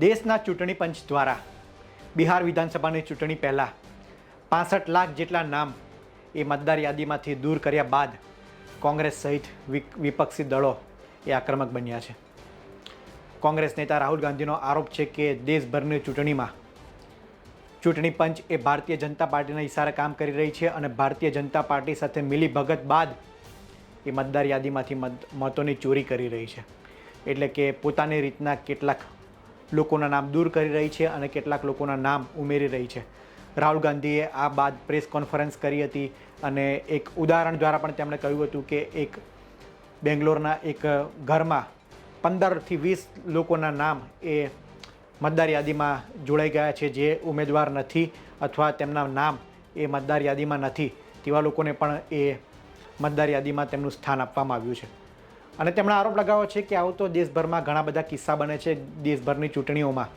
દેશના ચૂંટણી પંચ દ્વારા, બિહાર વિધાનસભાની ચૂંટણી પહેલાં પાસઠ લાખ જેટલા નામ એ મતદાર યાદીમાંથી દૂર કર્યા બાદ કોંગ્રેસ સહિત વિપક્ષી દળો એ આક્રમક બન્યા છે. કોંગ્રેસ નેતા રાહુલ ગાંધીનો આરોપ છે કે દેશભરની ચૂંટણીમાં ચૂંટણી પંચ એ ભારતીય જનતા પાર્ટીના ઇશારે કામ કરી રહી છે અને ભારતીય જનતા પાર્ટી સાથે મિલી ભગત બાદ એ મતદાર યાદીમાંથી મત, મતોની ચોરી કરી રહી છે. એટલે કે પોતાની રીતના કેટલાક લોકોના નામ દૂર કરી રહી છે અને કેટલાક લોકોના નામ ઉમેરી રહી છે. રાહુલ ગાંધીએ આ બાદ પ્રેસ કોન્ફરન્સ કરી હતી અને એક ઉદાહરણ દ્વારા પણ તેમણે કહ્યું હતું કે એક બેંગ્લોરના એક ઘરમાં પંદરથી વીસ લોકોના નામ એ મતદાર યાદીમાં જોડાઈ ગયા છે જે ઉમેદવાર નથી અથવા તેમના નામ એ મતદાર યાદીમાં નથી. તેવા લોકોને પણ એ મતદાર યાદીમાં તેમનું સ્થાન આપવામાં આવ્યું છે. અને તેમણે આરોપ લગાવ્યો છે કે આવું તો દેશભરમાં ઘણા બધા કિસ્સા બને છે દેશભરની ચૂંટણીઓમાં.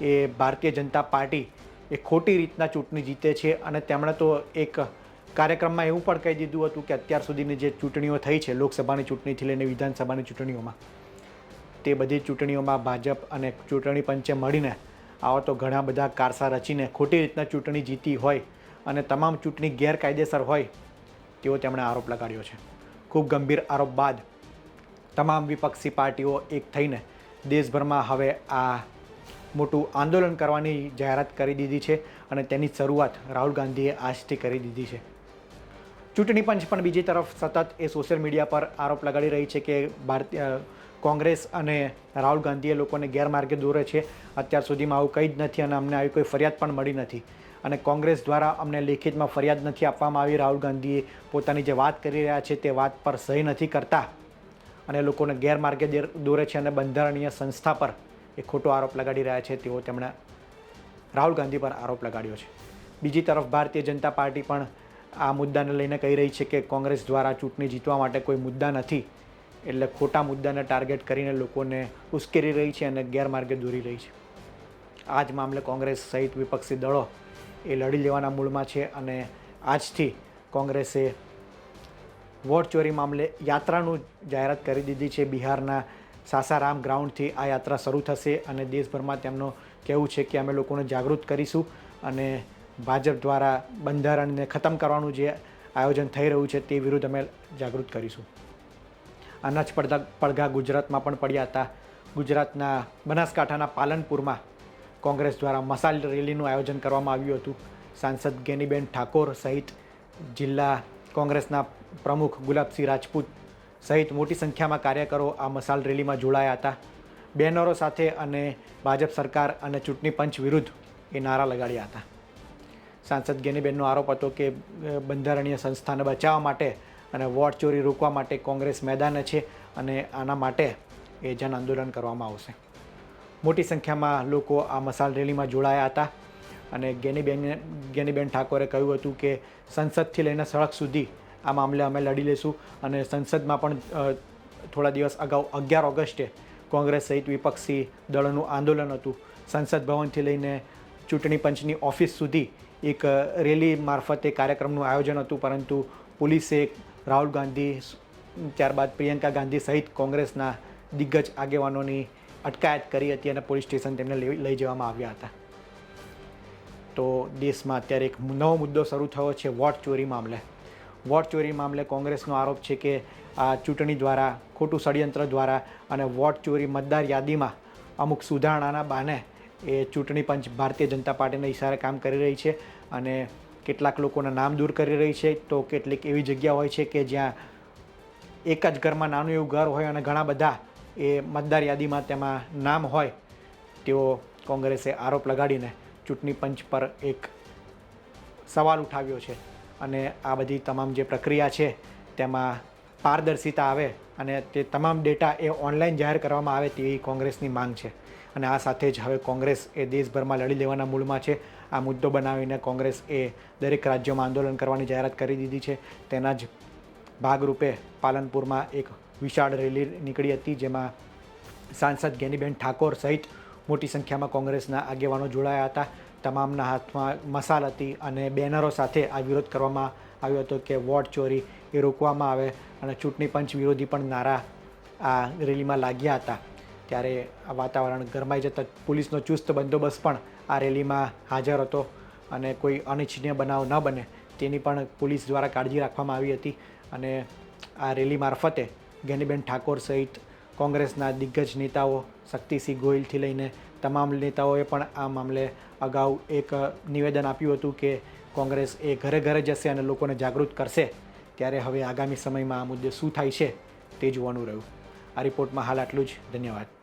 એ ભારતીય જનતા પાર્ટી એ ખોટી રીતના ચૂંટણી જીતે છે અને તેમણે તો એક કાર્યક્રમમાં એવું પણ કહી દીધું હતું કે અત્યાર સુધીની જે ચૂંટણીઓ થઈ છે લોકસભાની ચૂંટણીથી લઈને વિધાનસભાની ચૂંટણીઓમાં, તે બધી ચૂંટણીઓમાં ભાજપ અને ચૂંટણી પંચે મળીને આવા તો ઘણા બધા કારસા રચીને ખોટી રીતના ચૂંટણી જીતી હોય અને તમામ ચૂંટણી ગેરકાયદેસર હોય, તેવો તેમણે આરોપ લગાડ્યો છે. ખૂબ ગંભીર આરોપ બાદ તમામ વિપક્ષી પાર્ટીઓ એક થઈને દેશભરમાં હવે આ મોટું આંદોલન કરવાની જાહેરાત કરી દીધી છે અને તેની શરૂઆત રાહુલ ગાંધીએ આજથી કરી દીધી છે. ચૂંટણી પંચ પણ બીજી તરફ સતત એ સોશિયલ મીડિયા પર આરોપ લગાડી રહી છે કે ભારતીય કોંગ્રેસ અને રાહુલ ગાંધીએ લોકોને ગેરમાર્ગે દોરે છે. અત્યાર સુધીમાં આવું કંઈ જ નથી અને અમને આવી કોઈ ફરિયાદ પણ મળી નથી. અને કોંગ્રેસ દ્વારા અમને લેખિતમાં ફરિયાદ નથી આપવામાં આવી. રાહુલ ગાંધીએ પોતાની જે વાત કરી રહ્યા છે તે વાત પર સહી નથી કરતા. અને લોકોને ગેરમાર્ગે દોરે છે અને બંધારણીય સંસ્થા પર એ ખોટો આરોપ લગાડી રહ્યા છે તેવો તેમણે રાહુલ ગાંધી પર આરોપ લગાડ્યો છે. બીજી તરફ ભારતીય જનતા પાર્ટી પણ આ મુદ્દાને લઈને કહી રહી છે કે કોંગ્રેસ દ્વારા ચૂંટણી જીતવા માટે કોઈ મુદ્દા નથી, એટલે ખોટા મુદ્દાને ટાર્ગેટ કરીને લોકોને ઉશ્કેરી રહી છે અને ગેરમાર્ગે દોરી રહી છે. આ જ મામલે કોંગ્રેસ સહિત વિપક્ષી દળો એ લડી લેવાના મૂળમાં છે અને આજથી કોંગ્રેસે વોટ ચોરી મામલે યાત્રાનું જાહેરાત કરી દીધી છે. બિહારના સાસારામ ગ્રાઉન્ડથી આ યાત્રા શરૂ થશે અને દેશભરમાં તેમનું કહેવું છે કે અમે લોકોને જાગૃત કરીશું અને ભાજપ દ્વારા બંધારણને ખતમ કરવાનું જે આયોજન થઈ રહ્યું છે તે વિરુદ્ધ અમે જાગૃત કરીશું. અનાજ પડધા પડઘા ગુજરાતમાં પણ પડ્યા હતા. ગુજરાતના બનાસકાંઠાના પાલનપુરમાં કોંગ્રેસ દ્વારા મસાલ રેલીનું આયોજન કરવામાં આવ્યું હતું. સાંસદ ગેનીબેન ઠાકોર સહિત જિલ્લા કોંગ્રેસના પ્રમુખ ગુલાબસિંહ રાજપૂત સહિત મોટી સંખ્યામાં કાર્યકરો આ મસાલ રેલીમાં જોડાયા હતા. બેનરો સાથે અને ભાજપ સરકાર અને ચૂંટણી પંચ વિરુદ્ધ એ નારા લગાડ્યા હતા. સાંસદ ગેનીબેનનો આરોપ હતો કે બંધારણીય સંસ્થાને બચાવવા માટે અને વોટ ચોરી રોકવા માટે કોંગ્રેસ મેદાને છે અને આના માટે એ જન આંદોલન કરવામાં આવશે. મોટી સંખ્યામાં લોકો આ મસાલ રેલીમાં જોડાયા હતા. અને ગેનીબેન ગેનીબેન ઠાકોરે કહ્યું હતું કે સંસદથી લઈને સડક સુધી આ મામલે અમે લડી લઈશું અને સંસદમાં પણ થોડા દિવસ અગાઉ અગિયાર ઓગસ્ટે કોંગ્રેસ સહિત વિપક્ષી દળોનું આંદોલન હતું. સંસદ ભવનથી લઈને ચૂંટણી પંચની ઓફિસ સુધી એક રેલી મારફતે કાર્યક્રમનું આયોજન હતું, પરંતુ પોલીસે રાહુલ ગાંધી ત્યારબાદ પ્રિયંકા ગાંધી સહિત કોંગ્રેસના દિગ્ગજ આગેવાનોની અટકાયત કરી હતી અને પોલીસ સ્ટેશન તેમને લઈ લઈ જવામાં આવ્યા હતા. તો દેશમાં અત્યારે એક નવો મુદ્દો શરૂ થયો છે વોટ ચોરી મામલે. વોટ ચોરી મામલે કોંગ્રેસનો આરોપ છે કે આ ચૂંટણી દ્વારા, ખોટું ષડયંત્ર દ્વારા અને વોટ ચોરી મતદાર યાદીમાં અમુક સુધારણાના બહાને એ ચૂંટણી પંચ ભારતીય જનતા પાર્ટીના ઇશારે કામ કરી રહી છે અને કેટલાક લોકોના નામ દૂર કરી રહી છે. તો કેટલીક એવી જગ્યા હોય છે કે જ્યાં એક જ ઘરમાં નાનું એવું ઘર હોય અને ઘણા બધા એ મતદાર યાદીમાં તેમાં નામ હોય તેવો કોંગ્રેસે આરોપ લગાડીને ચૂંટણી પંચ પર એક સવાલ ઉઠાવ્યો છે અને આ બધી તમામ જે પ્રક્રિયા છે તેમાં પારદર્શિતા આવે અને તે તમામ ડેટા એ ઓનલાઈન જાહેર કરવામાં આવે તેવી કોંગ્રેસની માંગ છે. અને આ સાથે જ હવે કોંગ્રેસ એ દેશભરમાં લડી લેવાના મૂળમાં છે. આ મુદ્દો બનાવીને કોંગ્રેસ એ દરેક રાજ્યોમાં આંદોલન કરવાની જાહેરાત કરી દીધી છે. તેના જ ભાગરૂપે પાલનપુરમાં એક વિશાળ રેલી નીકળી હતી જેમાં સાંસદ ગેનીબેન ઠાકોર સહિત મોટી સંખ્યામાં કોંગ્રેસના આગેવાનો જોડાયા હતા. તમામના હાથમાં મસાલ હતી અને બેનરો સાથે આ વિરોધ કરવામાં આવ્યો હતો કે વોટ ચોરી એ રોકવામાં આવે અને ચૂંટણી પંચ વિરોધી પણ નારા આ રેલીમાં લાગ્યા હતા. ત્યારે આ વાતાવરણ ગરમાઈ જતાં પોલીસનો ચુસ્ત બંદોબસ્ત પણ આ રેલીમાં હાજર હતો અને કોઈ અનિચ્છનીય બનાવ ન બને તેની પણ પોલીસ દ્વારા કાળજી રાખવામાં આવી હતી. અને આ રેલી મારફતે ગેનીબેન ઠાકોર સહિત કોંગ્રેસના દિગ્ગજ નેતાઓ શક્તિસિંહ ગોહિલથી લઈને તમામ નેતાઓએ પણ આ મામલે અગાઉ એક નિવેદન આપ્યું હતું કે કોંગ્રેસ એ ઘરે ઘરે જશે અને લોકોને જાગૃત કરશે. ત્યારે હવે આગામી સમયમાં આ મુદ્દે શું થાય છે તે જોવાનું રહ્યું. આ રિપોર્ટમાં હાલ આટલું જ. ધન્યવાદ.